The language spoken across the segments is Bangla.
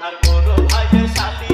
তার বড় ভাইয়ের শালি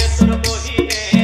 cabeça no corrimento.